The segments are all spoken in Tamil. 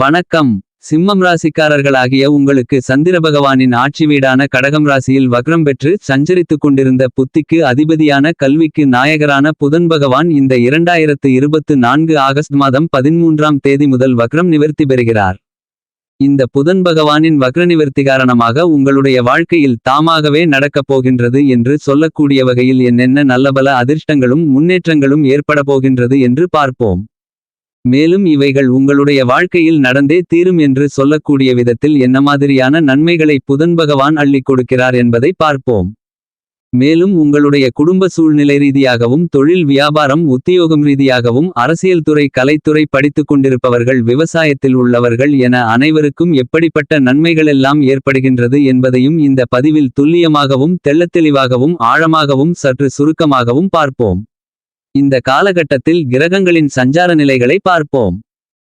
வணக்கம். சிம்மம் ராசிக்காரர்களாகிய உங்களுக்கு சந்திர பகவானின் ஆட்சி வீடான கடகம் ராசியில் வக்ரம் பெற்று சஞ்சரித்துக் கொண்டிருந்த புத்திக்கு அதிபதியான கல்விக்கு நாயகரான புதன் பகவான் இந்த இரண்டாயிரத்து இருபத்து நான்கு ஆகஸ்ட் மாதம் பதிமூன்றாம் தேதி முதல் வக்ரம் நிவர்த்தி பெறுகிறார். இந்த புதன் பகவானின் வக்ர நிவர்த்தி காரணமாக உங்களுடைய வாழ்க்கையில் தாமாகவே நடக்கப் போகின்றது என்று சொல்லக்கூடிய வகையில் என்னென்ன நல்லபல அதிர்ஷ்டங்களும் முன்னேற்றங்களும் ஏற்பட போகின்றது என்று பார்ப்போம். மேலும் இவைகள் உங்களுடைய வாழ்க்கையில் நடந்தே தீரும் என்று சொல்லக்கூடிய விதத்தில் என்ன மாதிரியான நன்மைகளை புதன் பகவான் அள்ளிக் கொடுக்கிறார் என்பதை பார்ப்போம். மேலும் உங்களுடைய குடும்ப சூழ்நிலை ரீதியாகவும் தொழில் வியாபாரம் உத்தியோகம் ரீதியாகவும் அரசியல் துறை கலைத்துறை படித்துக் கொண்டிருப்பவர்கள் விவசாயத்தில் உள்ளவர்கள் என அனைவருக்கும் எப்படிப்பட்ட நன்மைகளெல்லாம் ஏற்படுகின்றது என்பதையும் இந்த பதிவில் துல்லியமாகவும் தெள்ளத்தெளிவாகவும் ஆழமாகவும் சற்று சுருக்கமாகவும் பார்ப்போம். இந்த காலகட்டத்தில் கிரகங்களின் சஞ்சார நிலைகளை பார்ப்போம்.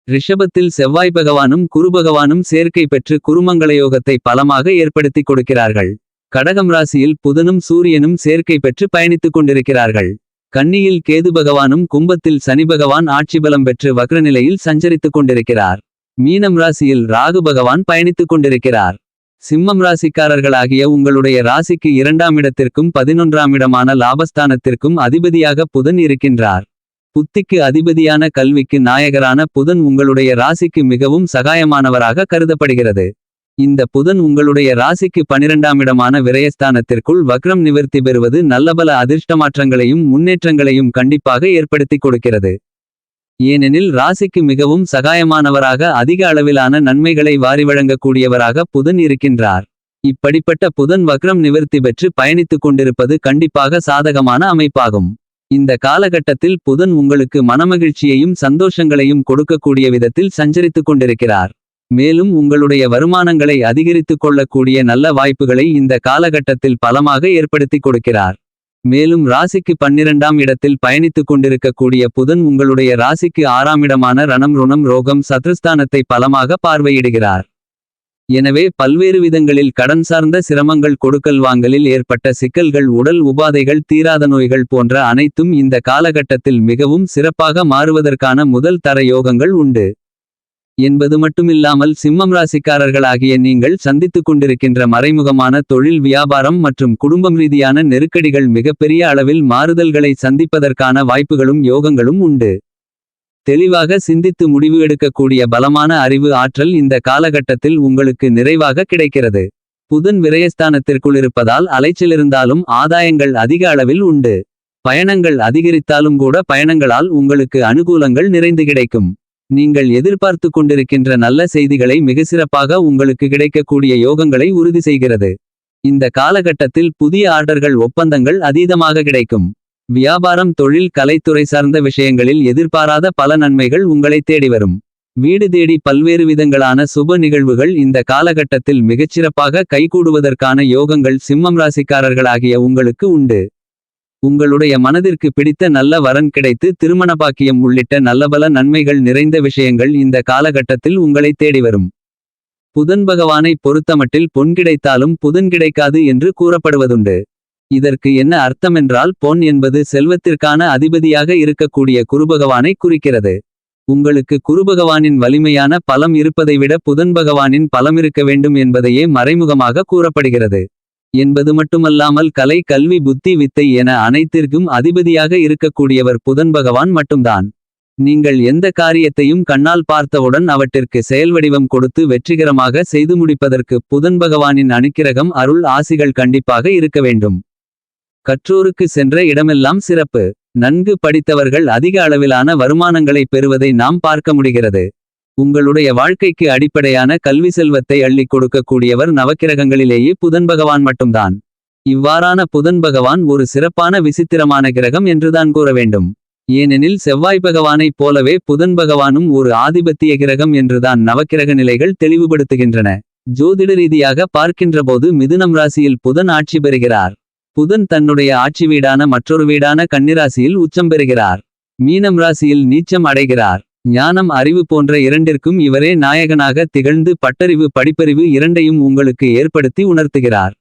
ரிஷபத்தில் செவ்வாய் பகவானும் குரு பகவானும் சேர்க்கை பெற்று குருமங்களயோகத்தை பலமாக ஏற்படுத்திக் கொடுக்கிறார்கள். கடகம் ராசியில் புதனும் சூரியனும் சேர்க்கை பெற்று பயணித்துக் கொண்டிருக்கிறார்கள். கன்னியில் கேது பகவானும் கும்பத்தில் சனி பகவான் ஆட்சி பலம் பெற்று வக்ரநிலையில் சஞ்சரித்துக் கொண்டிருக்கிறார். மீனம் ராசியில் ராகு பகவான் பயணித்துக் கொண்டிருக்கிறார். சிம்மம் ராசிக்காரர்களாகிய உங்களுடைய ராசிக்கு இரண்டாம் இடத்திற்கும் பதினொன்றாம் இடமான லாபஸ்தானத்திற்கும் அதிபதியாக புதன் இருக்கின்றார். புத்திக்கு அதிபதியான கல்விக்கு நாயகரான புதன் உங்களுடைய ராசிக்கு மிகவும் சகாயமானவராக கருதப்படுகிறது. இந்த புதன் உங்களுடைய ராசிக்கு பனிரெண்டாம் இடமான விரயஸ்தானத்திற்குள் வக்ரம் நிவர்த்தி பெறுவது நல்லபல அதிர்ஷ்டமாற்றங்களையும் முன்னேற்றங்களையும் கண்டிப்பாக ஏற்படுத்திக் கொடுக்கிறது. ஏனெனில் ராசிக்கு மிகவும் சகாயமானவராக அதிக அளவிலான நன்மைகளை வாரி வழங்கக்கூடியவராக புதன் இருக்கின்றார். இப்படிப்பட்ட புதன் வக்ரம் நிவர்த்தி பெற்று பயணித்துக் கொண்டிருப்பது கண்டிப்பாக சாதகமான அமைப்பாகும். இந்த காலகட்டத்தில் புதன் உங்களுக்கு மனமகிழ்ச்சியையும் சந்தோஷங்களையும் கொடுக்கக்கூடிய விதத்தில் சஞ்சரித்துக் கொண்டிருக்கிறார். மேலும் உங்களுடைய வருமானங்களை அதிகரித்துக் கொள்ளக்கூடிய நல்ல வாய்ப்புகளை இந்த காலகட்டத்தில் பலமாக ஏற்படுத்திக் கொடுக்கிறார். மேலும் ராசிக்கு பன்னிரண்டாம் இடத்தில் பயணித்துக் கொண்டிருக்கக்கூடிய புதன் உங்களுடைய ராசிக்கு ஆறாம் இடமான ரணம் ருணம் ரோகம் சத்ருஸ்தானத்தை பலமாக பார்வையிடுகிறார். எனவே பல்வேறு விதங்களில் கடன் சார்ந்த சிரமங்கள் கொடுக்கல் வாங்கலில் ஏற்பட்ட சிக்கல்கள் உடல் உபாதைகள் தீராத நோய்கள் போன்ற அனைத்தும் இந்த காலகட்டத்தில் மிகவும் சிறப்பாக மாறுவதற்கான முதல் தர யோகங்கள் உண்டு. என்பது மட்டுமில்லாமல் சிம்மம் ராசிக்காரர்களாகிய நீங்கள் சந்தித்துக் கொண்டிருக்கின்ற மறைமுகமான தொழில் வியாபாரம் மற்றும் குடும்பம் ரீதியான நெருக்கடிகள் மிகப்பெரிய அளவில் மாறுதல்களை சந்திப்பதற்கான வாய்ப்புகளும் யோகங்களும் உண்டு. தெளிவாக சிந்தித்து முடிவு எடுக்கக்கூடிய பலமான அறிவு ஆற்றல் இந்த காலகட்டத்தில் உங்களுக்கு நிறைவாக கிடைக்கிறது. புதன் விரயஸ்தானத்திற்குள் இருப்பதால் அலைச்சலிருந்தாலும் ஆதாயங்கள் அதிக அளவில் உண்டு. பயணங்கள் அதிகரித்தாலும் கூட பயணங்களால் உங்களுக்கு அனுகூலங்கள் நிறைந்து கிடைக்கும். நீங்கள் எதிர்பார்த்து கொண்டிருக்கின்ற நல்ல செய்திகளை மிக சிறப்பாக உங்களுக்கு கிடைக்கக்கூடிய யோகங்களை உறுதி செய்கிறது. இந்த காலகட்டத்தில் புதிய ஆர்டர்கள் ஒப்பந்தங்கள் அதீதமாக கிடைக்கும். வியாபாரம் தொழில் கலைத்துறை சார்ந்த விஷயங்களில் எதிர்பாராத பல நன்மைகள் உங்களை தேடி வரும். வீடு தேடி பல்வேறு விதங்களான சுப நிகழ்வுகள் இந்த காலகட்டத்தில் மிகச்சிறப்பாக கைகூடுவதற்கான யோகங்கள் சிம்மம் ராசிக்காரர்களாகிய உங்களுக்கு உண்டு. உங்களுடைய மனதிற்கு பிடித்த நல்ல வரன் கிடைத்து திருமண பாக்கியம் உள்ளிட்ட நல்லபல நன்மைகள் நிறைந்த விஷயங்கள் இந்த காலகட்டத்தில் உங்களை தேடி வரும். புதன் பகவானை பொறுத்தமட்டில் பொன் கிடைத்தாலும் புதன் கிடைக்காது என்று கூறப்படுவதுண்டு. இதற்கு என்ன அர்த்தமென்றால் பொன் என்பது செல்வத்திற்கான அதிபதியாக இருக்கக்கூடிய குருபகவானை குறிக்கிறது. உங்களுக்கு குருபகவானின் வலிமையான பலம் இருப்பதை விட புதன் பகவானின் பலம் இருக்க வேண்டும் என்பதையே மறைமுகமாக கூறப்படுகிறது. என்பது மட்டுமல்லாமல் கலை கல்வி புத்தி வித்தை என அனைத்திற்கும் அதிபதியாக இருக்கக்கூடியவர் புதன் பகவான் மட்டும்தான். நீங்கள் எந்த காரியத்தையும் கண்ணால் பார்த்தவுடன் அவற்றிற்கு செயல்வடிவம் கொடுத்து வெற்றிகரமாக செய்து முடிப்பதற்கு புதன் பகவானின் அனுக்கிரகம் அருள் ஆசிகள் கண்டிப்பாக இருக்க வேண்டும். கற்றோருக்கு சென்ற இடமெல்லாம் சிறப்பு. நன்கு படித்தவர்கள் அதிக அளவிலான வருமானங்களை பெறுவதை நாம் பார்க்க முடிகிறது. உங்களுடைய வாழ்க்கைக்கு அடிப்படையான கல்வி செல்வத்தை அள்ளிக் கொடுக்கக்கூடியவர் நவக்கிரகங்களிலேயே புதன் பகவான் மட்டும்தான். இவ்வாறான புதன் பகவான் ஒரு சிறப்பான விசித்திரமான கிரகம் என்றுதான் கூற வேண்டும். ஏனெனில் செவ்வாய் பகவானைப் போலவே புதன் பகவானும் ஒரு ஆதிபத்திய கிரகம் என்றுதான் நவக்கிரக நிலைகள் தெளிவுபடுத்துகின்றன. ஜோதிட ரீதியாக பார்க்கின்றபோது மிதுனம் ராசியில் புதன் ஆட்சி பெறுகிறார். புதன் தன்னுடைய ஆட்சி வீடான மற்றொரு வீடான கன்னிராசியில் உச்சம் பெறுகிறார். மீனம் ராசியில் நீச்சம் அடைகிறார். ஞானம் அறிவு போன்ற இரண்டிற்கும் இவரே நாயகனாக திகழ்ந்து பட்டறிவு படிப்பறிவு இரண்டையும் உங்களுக்கு ஏற்படுத்தி உணர்த்துகிறார்.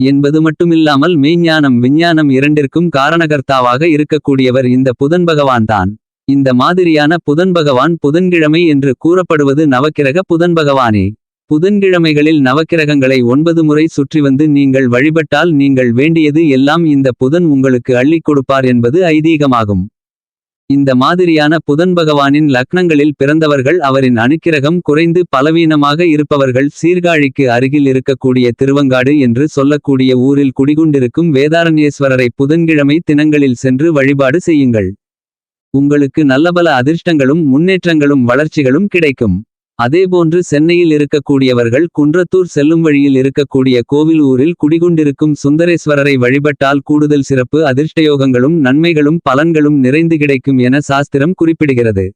என்பது மட்டுமில்லாமல் மெய்ஞானம் விஞ்ஞானம் இரண்டிற்கும் காரணகர்த்தாவாக இருக்கக்கூடியவர் இந்த புதன் பகவான்தான். இந்த மாதிரியான புதன் பகவான் புதன்கிழமை என்று கூறப்படுவது நவக்கிரக புதன் பகவானே. புதன்கிழமைகளில் நவக்கிரகங்களை ஒன்பது முறை சுற்றி வந்து நீங்கள் வழிபட்டால் நீங்கள் வேண்டியது எல்லாம் இந்த புதன் உங்களுக்கு அள்ளிக் கொடுப்பார் என்பது ஐதீகமாகும். இந்த மாதிரியான புதன் பகவானின் லக்னங்களில் பிறந்தவர்கள் அவரின் அணுக்கிரகம் குறைந்து பலவீனமாக இருப்பவர்கள் சீர்காழிக்கு அருகில் இருக்கக்கூடிய திருவங்காடு என்று சொல்லக்கூடிய ஊரில் குடிகொண்டிருக்கும் வேதாரண்யேஸ்வரரை புதன்கிழமை தினங்களில் சென்று வழிபாடு செய்யுங்கள். உங்களுக்கு நல்லபல அதிர்ஷ்டங்களும் முன்னேற்றங்களும் வளர்ச்சிகளும் கிடைக்கும். அதேபோன்று சென்னையில் இருக்கக்கூடியவர்கள் குன்றத்தூர் செல்லும் வழியில் இருக்கக்கூடிய கோவில் ஊரில் குடிகொண்டிருக்கும் சுந்தரேஸ்வரரை வழிபட்டால் கூடுதல் சிறப்பு அதிர்ஷ்டயோகங்களும் நன்மைகளும் பலன்களும் நிறைந்து கிடைக்கும் என சாஸ்திரம் குறிப்பிடுகிறது.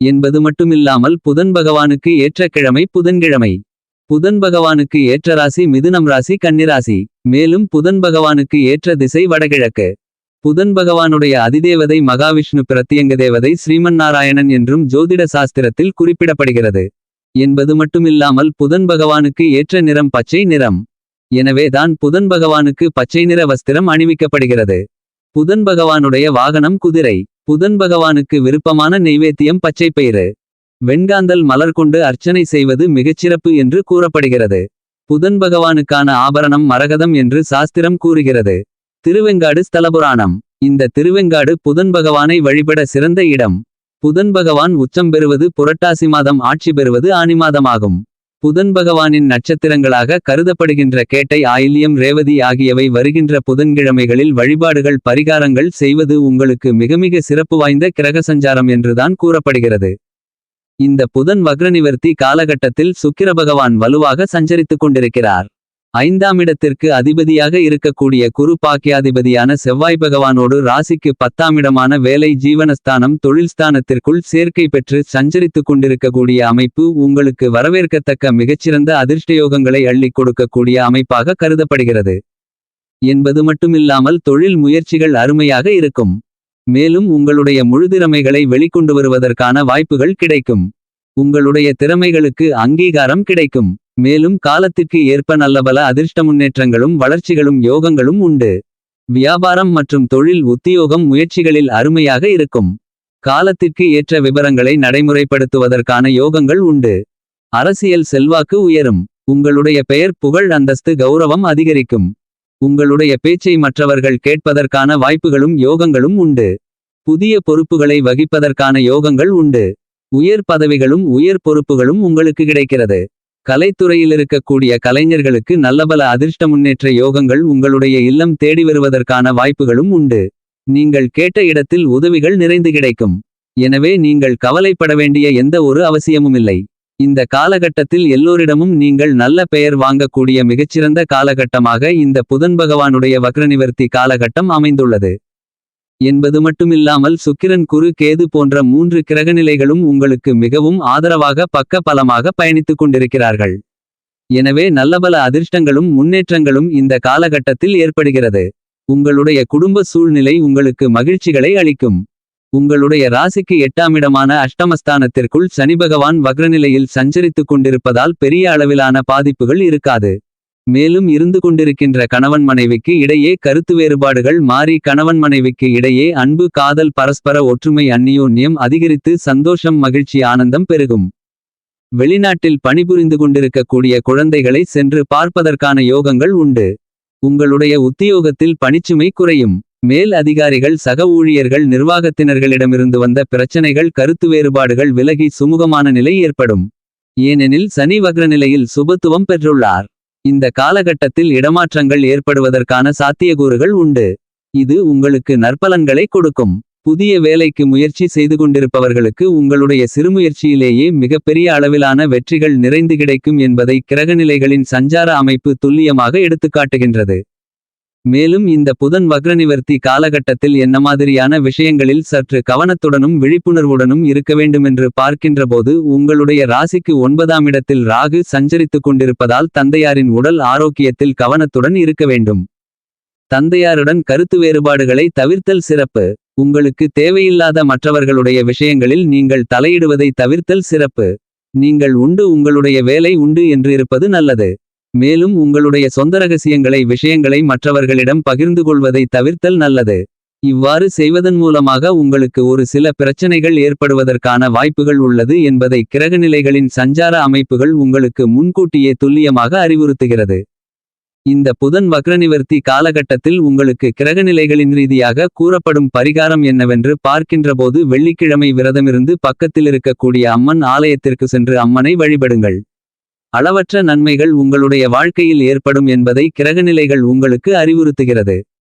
என்பது மட்டுமில்லாமல் புதன் பகவானுக்கு ஏற்ற கிழமை புதன்கிழமை. புதன் பகவானுக்கு ஏற்ற ராசி மிதுனம் ராசி கன்னிராசி. மேலும் புதன் பகவானுக்கு ஏற்ற திசை வடகிழக்கு. புதன் பகவானுடைய அதிதேவதை மகாவிஷ்ணு பிரத்தியங்க தேவதை ஸ்ரீமன் நாராயணன் என்றும் ஜோதிட சாஸ்திரத்தில் குறிப்பிடப்படுகிறது. என்பது மட்டுமில்லாமல் புதன் பகவானுக்கு ஏற்ற நிறம் பச்சை நிறம். எனவே தான் புதன் பகவானுக்கு பச்சை நிற வஸ்திரம் அணிவிக்கப்படுகிறது. புதன் பகவானுடைய வாகனம் குதிரை. புதன் பகவானுக்கு விருப்பமான நெய்வேத்தியம் பச்சைப்பயிறு வெண்காந்தல் மலர் கொண்டு அர்ச்சனை செய்வது மிகச்சிறப்பு என்று கூறப்படுகிறது. புதன் பகவானுக்கான ஆபரணம் மரகதம் என்று சாஸ்திரம் கூறுகிறது. திருவெங்காடு ஸ்தலபுராணம். இந்த திருவெங்காடு புதன் பகவானை வழிபட சிறந்த இடம். புதன் பகவான் உச்சம் பெறுவது புரட்டாசி மாதம் ஆட்சி பெறுவது ஆனி மாதமாகும். புதன் பகவானின் நட்சத்திரங்களாக கருதப்படுகின்ற கேட்டை ஆயில்யம் ரேவதி ஆகியவை வருகின்ற புதன்கிழமைகளில் வழிபாடுகள் பரிகாரங்கள் செய்வது உங்களுக்கு மிக மிக சிறப்பு வாய்ந்த கிரக சஞ்சாரம் என்றுதான் கூறப்படுகிறது. இந்த புதன் வக்ரநிவர்த்தி காலகட்டத்தில் சுக்கிர பகவான் வலுவாக சஞ்சரித்துக் கொண்டிருக்கிறார். ஐந்தாம் இடத்திற்கு அதிபதியாக இருக்கக்கூடிய குரு பாக்கியாதிபதியான செவ்வாய் பகவானோடு ராசிக்கு பத்தாம் இடமான வேலை ஜீவனஸ்தானம் தொழில்ஸ்தானத்திற்குள் சேர்க்கை பெற்று சஞ்சரித்துக் கொண்டிருக்கக்கூடிய அமைப்பு உங்களுக்கு வரவேற்கத்தக்க மிகச்சிறந்த அதிர்ஷ்டயோகங்களை அள்ளிக் கொடுக்கக்கூடிய அமைப்பாக கருதப்படுகிறது. என்பது மட்டுமில்லாமல் தொழில் முயற்சிகள் அருமையாக இருக்கும். மேலும் உங்களுடைய முழுதிறமைகளை வெளிக்கொண்டு வருவதற்கான வாய்ப்புகள் கிடைக்கும். உங்களுடைய திறமைகளுக்கு அங்கீகாரம் கிடைக்கும். மேலும் காலத்திற்கு ஏற்ப நல்லபல அதிர்ஷ்ட முன்னேற்றங்களும் வளர்ச்சிகளும் யோகங்களும் உண்டு. வியாபாரம் மற்றும் தொழில் உத்தியோகம் முயற்சிகளில் அருமையாக இருக்கும். காலத்திற்கு ஏற்ற விவரங்களை நடைமுறைப்படுத்துவதற்கான யோகங்கள் உண்டு. அரசியல் செல்வாக்கு உயரும். உங்களுடைய பெயர் புகழ் அந்தஸ்து கௌரவம் அதிகரிக்கும். உங்களுடைய பேச்சை மற்றவர்கள் கேட்பதற்கான வாய்ப்புகளும் யோகங்களும் உண்டு. புதிய பொறுப்புகளை வகிப்பதற்கான யோகங்கள் உண்டு. உயர் பதவிகளும் உயர் பொறுப்புகளும் உங்களுக்கு கிடைக்கிறது. கலைத்துறையில் இருக்கக்கூடிய கலைஞர்களுக்கு நல்லபல அதிர்ஷ்ட முன்னேற்ற யோகங்கள் உங்களுடைய இல்லம் தேடி வருவதற்கான வாய்ப்புகளும் உண்டு. நீங்கள் கேட்ட இடத்தில் உதவிகள் நிறைந்து கிடைக்கும். எனவே நீங்கள் கவலைப்பட வேண்டிய எந்த ஒரு அவசியமுமில்லை இந்த காலகட்டத்தில் எல்லோரிடமும் நீங்கள் நல்ல பெயர் வாங்கக்கூடிய மிகச்சிறந்த காலகட்டமாக இந்த புதன் பகவானுடைய வக்ரநிவர்த்தி காலகட்டம் அமைந்துள்ளது. என்பது மட்டுமில்லாமல் சுக்கிரன் குரு கேது போன்ற மூன்று கிரகநிலைகளும் உங்களுக்கு மிகவும் ஆதரவாக பக்க பலமாக பயணித்துக் கொண்டிருக்கிறார்கள். எனவே நல்லபல அதிர்ஷ்டங்களும் முன்னேற்றங்களும் இந்த காலகட்டத்தில் ஏற்படுகிறது. உங்களுடைய குடும்ப சூழ்நிலை உங்களுக்கு மகிழ்ச்சிகளை அளிக்கும். உங்களுடைய ராசிக்கு எட்டாமிடமான அஷ்டமஸ்தானத்திற்குள் சனி பகவான் வக்ரநிலையில் சஞ்சரித்துக் கொண்டிருப்பதால் பெரிய அளவிலான பாதிப்புகள் இருக்காது. மேலும் இருந்து கொண்டிருக்கின்ற கணவன் மனைவிக்கு இடையே கருத்து வேறுபாடுகள் மாறி கணவன் மனைவிக்கு இடையே அன்பு காதல் பரஸ்பர ஒற்றுமை அந்நியோன்யம் அதிகரித்து சந்தோஷம் மகிழ்ச்சி ஆனந்தம் பெருகும். வெளிநாட்டில் பணிபுரிந்து கொண்டிருக்கக்கூடிய குழந்தைகளை சென்று பார்ப்பதற்கான யோகங்கள் உண்டு. உங்களுடைய உத்தியோகத்தில் பணிச்சுமை குறையும். மேல் அதிகாரிகள் சக ஊழியர்கள் நிர்வாகத்தினர்களிடமிருந்து வந்த பிரச்சனைகள் கருத்து வேறுபாடுகள் விலகி சுமூகமான நிலை ஏற்படும். ஏனெனில் சனி வக்ரநிலையில் சுபத்துவம் பெற்றுள்ளார். இந்த காலகட்டத்தில் இடமாற்றங்கள் ஏற்படுவதற்கான சாத்தியக்கூறுகள் உண்டு. இது உங்களுக்கு நற்பலன்களை கொடுக்கும். புதிய வேலைக்கு முயற்சி செய்து கொண்டிருப்பவர்களுக்கு உங்களுடைய சிறுமுயற்சியிலேயே மிகப்பெரிய அளவிலான வெற்றிகள் நிறைந்து கிடைக்கும் என்பதை கிரகநிலைகளின் சஞ்சார அமைப்பு துல்லியமாக எடுத்துக்காட்டுகின்றது. மேலும் இந்த புதன் வக்ரநிவர்த்தி காலகட்டத்தில் என்ன மாதிரியான விஷயங்களில் சற்று கவனத்துடனும் விழிப்புணர்வுடனும் இருக்க வேண்டுமென்று பார்க்கின்றபோது உங்களுடைய ராசிக்கு ஒன்பதாம் இடத்தில் ராகு சஞ்சரித்துக் கொண்டிருப்பதால் தந்தையாரின் உடல் ஆரோக்கியத்தில் கவனத்துடன் இருக்க வேண்டும். தந்தையாருடன் கருத்து வேறுபாடுகளை தவிர்த்தல் சிறப்பு. உங்களுக்கு தேவையில்லாத மற்றவர்களுடைய விஷயங்களில் நீங்கள் தலையிடுவதை தவிர்த்தல் சிறப்பு. நீங்கள் உண்டு உங்களுடைய வேலை உண்டு என்று இருப்பது நல்லது. மேலும் உங்களுடைய சொந்த ரகசியங்களை விஷயங்களை மற்றவர்களிடம் பகிர்ந்து கொள்வதை தவிர்த்தல் நல்லது இவ்வாறு செய்வதன் மூலமாக உங்களுக்கு ஒரு சில பிரச்சனைகள் ஏற்படுவதற்கான வாய்ப்புகள் உள்ளது என்பதை கிரகநிலைகளின் சஞ்சார அமைப்புகள் உங்களுக்கு முன்கூட்டியே துல்லியமாக அறிவுறுத்துகிறது. இந்த புதன் வக்ரநிவர்த்தி காலகட்டத்தில் உங்களுக்கு கிரகநிலைகளின் ரீதியாக கூறப்படும் பரிகாரம் என்னவென்று பார்க்கின்றபோது வெள்ளிக்கிழமை விரதமிருந்து பக்கத்திலிருக்கக்கூடிய அம்மன் ஆலயத்திற்கு சென்று அம்மனை வழிபடுங்கள். அளவற்ற நன்மைகள் உங்களுடைய வாழ்க்கையில் ஏற்படும் என்பதை கிரகநிலைகள் உங்களுக்கு அறிவுறுத்துகிறது.